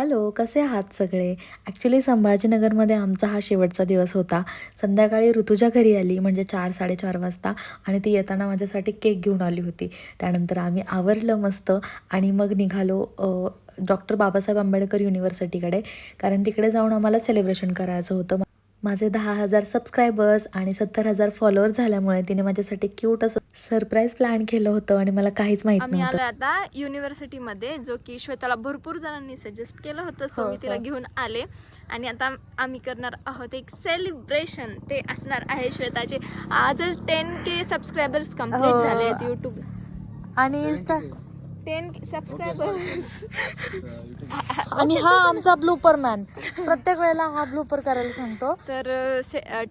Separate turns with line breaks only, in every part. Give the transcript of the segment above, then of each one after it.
Hello कसे आहात सगळे? ॲक्च्युली संभाजीनगरमध्ये आमचा हा शेवटचा दिवस होता. संध्याकाळी ऋतुजा घरी आली म्हणजे चार साडेचार वाजता आणि ती येताना माझ्यासाठी केक घेऊन आली होती. त्यानंतर आम्ही आवरलं मस्त आणि मग निघालो डॉक्टर बाबासाहेब आंबेडकर युनिव्हर्सिटीकडे कारण तिकडे जाऊन आम्हाला सेलिब्रेशन करायचं होतं. माझे दहा हजार सबस्क्रायबर्स आणि सत्तर हजार फॉलोअर झाल्यामुळे तिने माझ्यासाठी क्यूट असं सरप्राईज प्लॅन केलं होतं आणि मला काहीच माहीत
आम्ही
नव्हतं.
आलो आता युनिव्हर्सिटी मध्ये जो की श्वेताला भरपूर जणांनी सजेस्ट केलं होतं सो
हो,
मी तिला
हो.
घेऊन आले. आणि आता आम्ही करणार आहोत एक सेलिब्रेशन ते असणार आहे श्वेताचे. आजच टेन के सबस्क्रायबर्स
कंप्लीट.
झाले आहेत युट्यूब
आणि इन्स्टा
टेन सबस्क्रायबर्स
आणि हा आमचा ब्लूपर मॅन प्रत्येक वेळेला हा ब्लूपर करायला सांगतो.
तर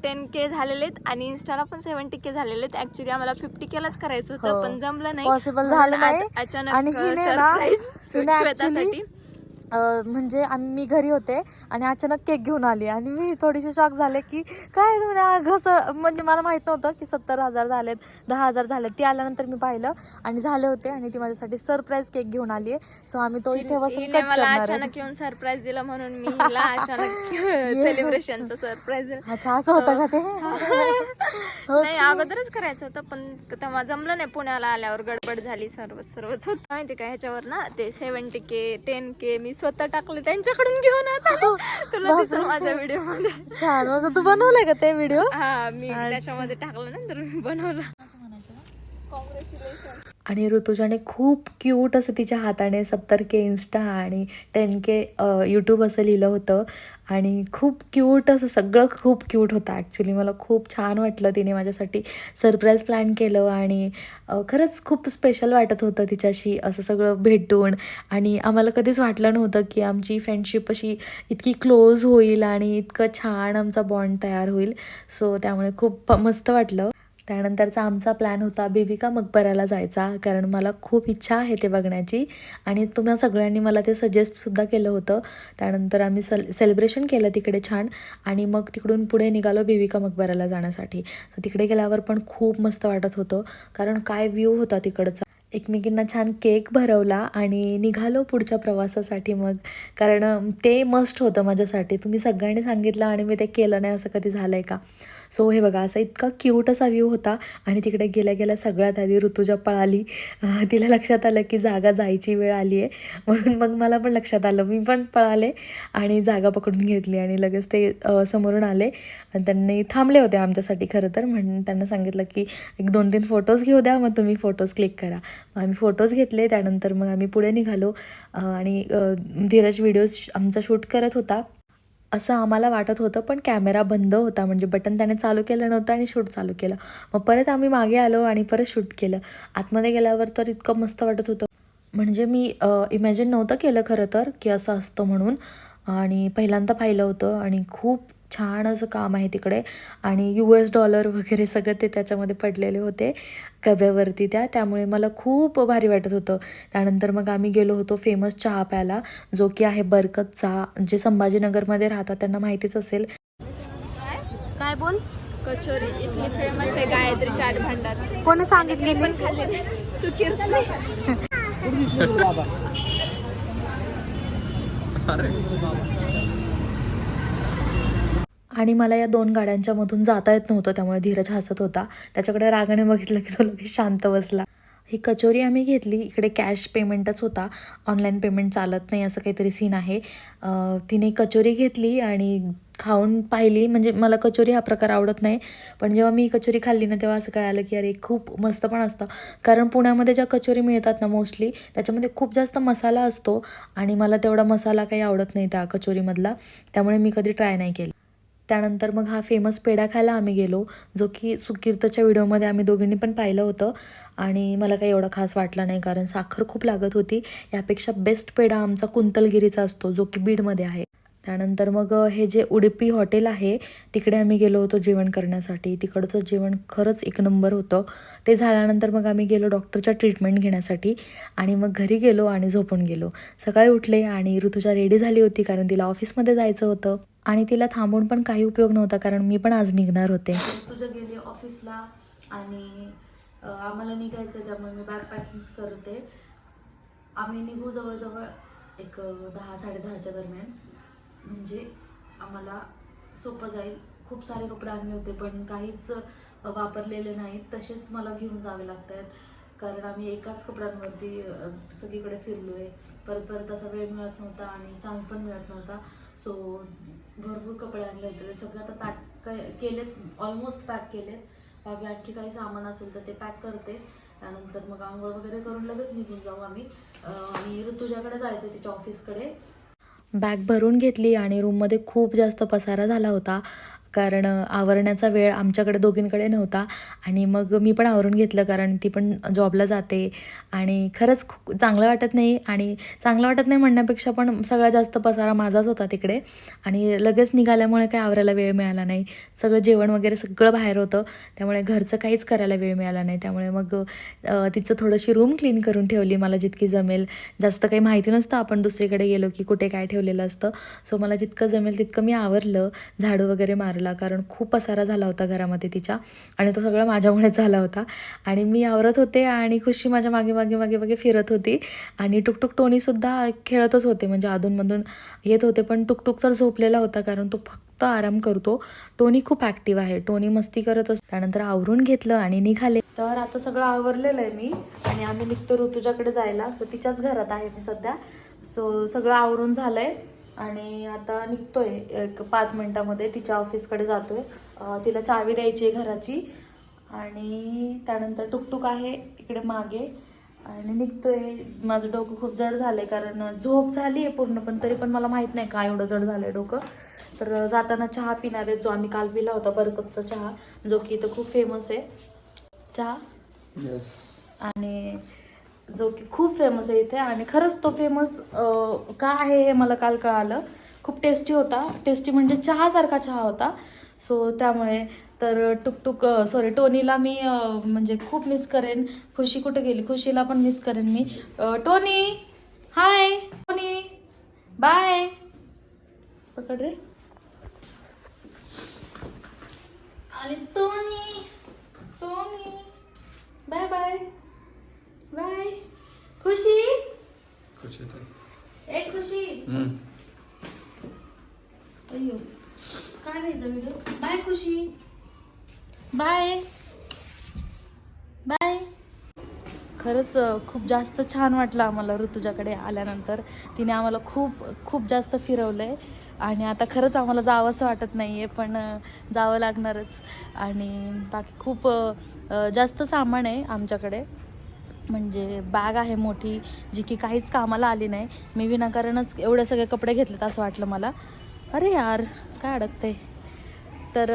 टेन के झालेले आहेत आणि इन्स्टाला पण सेव्हन्टी के झालेले आहेत. ऍक्च्युली आम्हाला फिफ्टी केलाच करायचं
हो.
होतं पण जमलं नाही. म्हणून
झालं
आज
नाही.
अचानक
आणि हिने ना-
सरप्राईज
हिने actually-
श्वेतासाठी
अं, म्हणजे आम्ही मी घरी होते आणि अचानक केक घेऊन आली आणि मी थोडीशी शॉक झाले की काय म्हणजे कसं म्हणजे मला माहीत नव्हतं की सत्तर हजार झालेत दहा हजार झालेत. ती आल्यानंतर मी पाहिलं आणि झाले होते आणि ती माझ्यासाठी सरप्राईज केक घेऊन आली आहे सो आम्ही तो इथे बसून
मला अचानक. येऊन सरप्राईज दिला म्हणून मी अचानक सेलिब्रेशनचं सरप्राईज दिलं.
अच्छा असं होतं का ते?
नाही अगोदरच करायचं होतं पण तेव्हा जमलं नाही पुण्याला आल्यावर गडबड झाली सर्व सर्वच होत. माहिती का ह्याच्यावर ना ते सेव्हन्टी के टेन के मी स्वतः टाकले त्यांच्याकडून घेऊन आता. तुला दिसेल माझ्या व्हिडिओमध्ये
छान. मग तू बनवलंय का ते व्हिडिओ?
हा मी. त्याच्यामध्ये टाकलं नंतर मी बनवलं. कॉंग्रॅच्युलेशन
आणि ऋतुजाने खूप क्यूट असं तिच्या हाताने सत्तर के इन्स्टा आणि टेन के यूट्यूब असं लिहिलं होतं. आणि खूप क्यूट असं सगळं खूप क्यूट होतं ॲक्च्युली मला खूप छान वाटलं तिने माझ्यासाठी सरप्राईज प्लॅन केलं आणि खरंच खूप स्पेशल वाटत होतं तिच्याशी असं सगळं भेटून. आणि आम्हाला कधीच वाटलं नव्हतं की आमची फ्रेंडशिप अशी इतकी क्लोज होईल आणि इतकं छान आमचा बॉन्ड तयार होईल. सो त्यामुळे खूप मस्त वाटलं. त्यानंतरचा आमचा प्लॅन होता बेबिका मकबऱ्याला जायचा कारण मला खूप इच्छा आहे ते बघण्याची. आणि तुम्हा सगळ्यांनी मला ते सजेस्टसुद्धा केलं होतं. त्यानंतर आम्ही सल सेलिब्रेशन केलं तिकडे छान. आणि मग तिकडून पुढे निघालो बेबिका मकबऱ्याला जाण्यासाठी. सो तिकडे गेल्यावर पण खूप मस्त वाटत होतं कारण काय व्ह्यू होता तिकडचा. एकमेकींना छान केक भरवला आणि निघालो पुढच्या प्रवासासाठी मग. कारण ते मस्ट होतं माझ्यासाठी. तुम्ही सगळ्यांनी सांगितलं आणि मी ते केलं नाही असं कधी झालं आहे का? सो हे बघा असा इतका क्यूट असा व्ह्यू होता. आणि तिकडे गेल्या गेल्या सगळ्यात आधी ऋतुजा पळाली. तिला लक्षात आलं की जागा जायची वेळ आली आहे म्हणून मग मला पण लक्षात आलं. मी पण पळाले आणि जागा पकडून घेतली आणि लगेच ते समोरून आले. आणि त्यांनी थांबले होते आमच्यासाठी खरं तर. म्हणून त्यांना सांगितलं की एक दोन तीन फोटोज घेऊ द्या मग तुम्ही फोटोज क्लिक करा. मग आम्ही फोटोज घेतले. त्यानंतर मग आम्ही पुढे निघालो. आणि धीरज व्हिडिओज आमचा शूट करत होता. असं आम्हाला वाटत होतं पण कॅमेरा बंद होता. म्हणजे बटन त्याने चालू केलं नव्हतं आणि शूट चालू केलं. मग परत आम्ही मागे आलो आणि परत शूट केलं. आतमध्ये गेल्यावर तर इतकं मस्त वाटत होतं. म्हणजे मी इमॅजिन नव्हतं केलं खरं तर की असं असतं म्हणून. आणि पहिल्यांदा पाहिलं होतं आणि खूप छान असं काम आहे तिकडे. आणि यू एस डॉलर वगैरे सगळं ते त्याच्यामध्ये पडलेले होते कब्यावरती त्या. त्यामुळे मला खूप भारी वाटत होतं. त्यानंतर मग आम्ही गेलो होतो फेमस चहा प्यायला जो की आहे बरकतचा. जे संभाजीनगरमध्ये राहतात त्यांना माहितीच असेल.
काय? बोल?
कचोरी. इथली फेमस आहे गायत्री चाट भांडार
कोणी सांगितली?
पण खाल्ले सुकीर
आणि मला या दोन गाड्यांच्या मधून जाता येत नव्हतं त्यामुळे धीरज हसत होता. त्याच्याकडे रागाने बघितलं की तो लगेच शांत बसला. ही कचोरी आम्ही घेतली. इकडे कॅश पेमेंटच होता. ऑनलाईन पेमेंट चालत नाही असं काहीतरी सीन आहे. तिने कचोरी घेतली आणि खाऊन पाहिली. म्हणजे मला कचोरी हा प्रकार आवडत नाही. पण जेव्हा मी कचोरी खाल्ली ना तेव्हा असं कळालं की अरे खूप मस्त पण असतं. कारण पुण्यामध्ये ज्या कचोरी मिळतात ना मोस्टली त्याच्यामध्ये खूप जास्त मसाला असतो आणि मला तेवढा मसाला काही आवडत नाही त्या कचोरीमधला. त्यामुळे मी कधी ट्राय नाही केली. त्यानंतर मग हा फेमस पेढा खायला आम्ही गेलो जो की सुकीर्तच्या व्हिडिओमध्ये आम्ही दोघींनी पण पाहिलं होतं. आणि मला काही एवढा खास वाटला नाही कारण साखर खूप लागत होती. यापेक्षा बेस्ट पेढा आमचा कुंतलगिरीचा असतो जो की बीडमध्ये आहे. त्यानंतर मग हे जे उडुपी हॉटेल आहे तिकडे आम्ही गेलो होतो जेवण करण्यासाठी. तिकडचं जेवण खरंच एक नंबर होतं. ते झाल्यानंतर मग आम्ही गेलो डॉक्टरच्या ट्रीटमेंट घेण्यासाठी. आणि मग घरी गेलो आणि झोपून गेलो. सकाळी उठले आणि ऋतुजा रेडी झाली होती कारण तिला ऑफिसमध्ये जायचं होतं. आणि तिला थांबून पण काही उपयोग नव्हता कारण मी पण आज निघणार होते. तुझं गेली ऑफिसला आणि आम्हाला निघायचं त्यामुळे मी बॅग पॅकिंग करते. आम्ही निघू जवळजवळ एक दहा साडेदहाच्या दरम्यान. म्हणजे आम्हाला सोपं जाईल. खूप सारे कपडे आणले होते पण काहीच वापरलेले नाहीत. तसेच मला घेऊन जावे लागत आहेत कारण आम्ही एकाच कपड्यांवरती सगळीकडे फिरलो आहे परत परत असा वेळ मिळत नव्हता आणि चान्स पण मिळत नव्हता. सो भरपूर कपडे आणले होते. ते सगळे आता पॅक केलेत ऑलमोस्ट पॅक केलेत. बाकी आणखी काही सामान असेल तर ते पॅक करते. त्यानंतर मग आंघोळ वगैरे करून लगेच निघून जाऊ आम्ही. आणि ऋतुजाकडे जायचं आहे तिच्या ऑफिसकडे बॅग भरून घेतली आणि रूममध्ये खूप जास्त पसारा झाला होता. कारण आवरण्याचा वेळ आमच्याकडे दोघींकडे नव्हता. आणि मग मी पण आवरून घेतलं कारण ती पण जॉबला जाते. आणि खरंच खूप चांगलं वाटत नाही. आणि चांगलं वाटत नाही म्हणण्यापेक्षा पण सगळा जास्त पसारा माझाच होता तिकडे. आणि लगेच निघाल्यामुळे काही आवरायला वेळ मिळाला नाही. सगळं जेवण वगैरे सगळं बाहेर होतं. त्यामुळे घरचं काहीच करायला वेळ मिळाला नाही. त्यामुळे मग तिचं थोडीशी रूम क्लीन करून ठेवली मला जितकी जमेल. जास्त काही माहिती नसतं. आपण दुसरीकडे गेलो की कुठे काय ठेवलेलं असतं. सो मला जितकं जमेल तितकं मी आवरलं. झाडू वगैरे मारलं. कारण खूप पसारा झाला होता घरामध्ये तिच्या आणि तो सगळा माझ्यामुळेच झाला होता. आणि मी आवरत होते आणि खुशी माझ्या मागे मागे मागे मागे फिरत होती. आणि टुकटुक टोनीसुद्धा खेळतच होते म्हणजे अधूनमधून येत होते पण टुकटुक तर झोपलेला होता कारण तो फक्त आराम करतो. टोनी खूप ॲक्टिव्ह आहे. टोनी मस्ती करत असतो. त्यानंतर आवरून घेतलं आणि निघाले. तर आता सगळं आवरलेलं आहे मी. आणि आम्ही निघतो ऋतुजाकडे जायला. सो तिच्याच घरात आहे मी सध्या. सो सगळं आवरून झालंय. आणि आता निघतोय एक पाच मिनिटामध्ये तिच्या ऑफिसकडे जातोय. तिला चावी द्यायची आहे घराची. आणि त्यानंतर टुकटुक आहे इकडे मागे. आणि निघतोय. माझं डोकं खूप जड झालंय कारण झोप झाली आहे पूर्ण पण तरी पण मला माहीत नाही का एवढं जड झालंय डोकं. तर जाताना चहा पिणार आहे जो आम्ही काल पिला होता बरकतचा चहा जो की इथं खूप फेमस आहे. चहा.
येस
आणि जो की खूप फेमस आहे इथे. आणि खरंच तो फेमस का आहे हे मला काल कळालं. खूप टेस्टी होता. टेस्टी म्हणजे चहासारखा चहा होता. सो त्यामुळे तर टुकटुक सॉरी टोनीला मी म्हणजे खूप मिस करेन. खुशी कुठे गेली? खुशीला पण मिस करेन मी. टोनी! Hi Tony! बाय पकड रे. आणि Tony bye bye bye Khushi
खुश
अय्यो काय video bye Khushi. Bye. Bye. खरंच अ, खूप जास्त छान वाटलं आम्हाला ऋतुजाकडे आल्यानंतर. तिने आम्हाला खूप खूप जास्त फिरवलं आहे आणि आता खरंच आम्हाला जावंसं वाटत नाही आहे पण अ, जावं लागणारच. आणि बाकी खूप अ, अ, जास्त सामान आहे आमच्याकडे. म्हणजे बॅग आहे मोठी जी की काहीच कामाला आली नाही. मी विनाकारणच एवढे सगळे कपडे घेतलेत असं वाटलं मला. अरे यार काय अडकते तर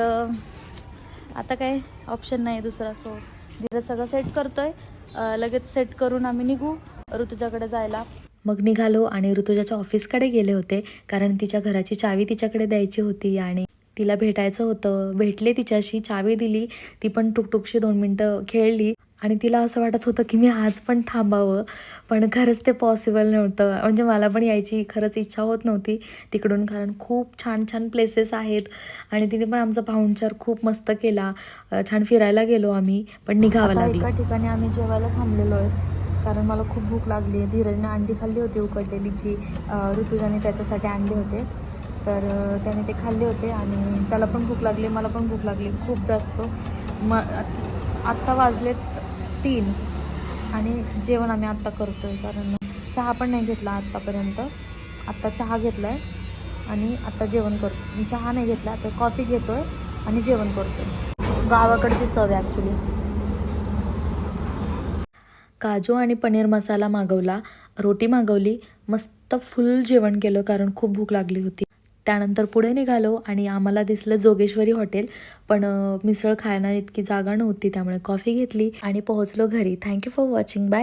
आता काय ऑप्शन नाही दुसरा. सो धीरज सगळं सेट करतोय. आहे लगेच सेट करून आम्ही निघू ऋतुजाकडे जायला. मग निघालो आणि ऋतुजाच्या ऑफिसकडे गेले होते कारण तिच्या घराची चावी तिच्याकडे द्यायची होती आणि तिला भेटायचं होतं. भेटले तिच्याशी चावी दिली. ती पण टुकटुकशी दोन मिनटं खेळली. आणि तिला असं वाटत होतं की मी आज पण थांबावं पण खरंच ते पॉसिबल नव्हतं. म्हणजे मला पण यायची खरंच इच्छा होत नव्हती तिकडून कारण खूप छान छान प्लेसेस आहेत. आणि तिने पण आमचा पाहुणचार खूप मस्त केला. छान फिरायला गेलो आम्ही पण निघावं लागलं. एका ठिकाणी आम्ही जेवायला थांबलेलो आहे कारण मला खूप भूक लागली आहे. धीरजने अंडी खाल्ली होती उकडलेली जी ऋतुजाने त्याच्यासाठी आणले होते. तर त्याने ते खाल्ले होते आणि त्याला पण भूक लागली मला पण भूक लागली खूप जास्त. म आत्ता वाजलेत तीन. आणि जेवण आम्ही आत्ता करतो आहे कारण चहा पण नाही घेतला आत्तापर्यंत. आत्ता चहा घेतला आहे आणि आत्ता जेवण करतो. मी चहा नाही घेतला आता कॉफी घेतो आहे आणि जेवण करतो गावाकडची चव आहे ॲक्च्युली काजू आणि पनीर मसाला मागवला रोटी मागवली मस्त फुल जेवण केलं कारण खूप भूक लागली होती. त्यानंतर पुढे निघालो आणि आम्हाला दिसलं जोगेश्वरी हॉटेल. पण मिसळ खायला इतकी जागा नव्हती त्यामुळे कॉफी घेतली आणि पोहोचलो घरी. Thank you for watching bye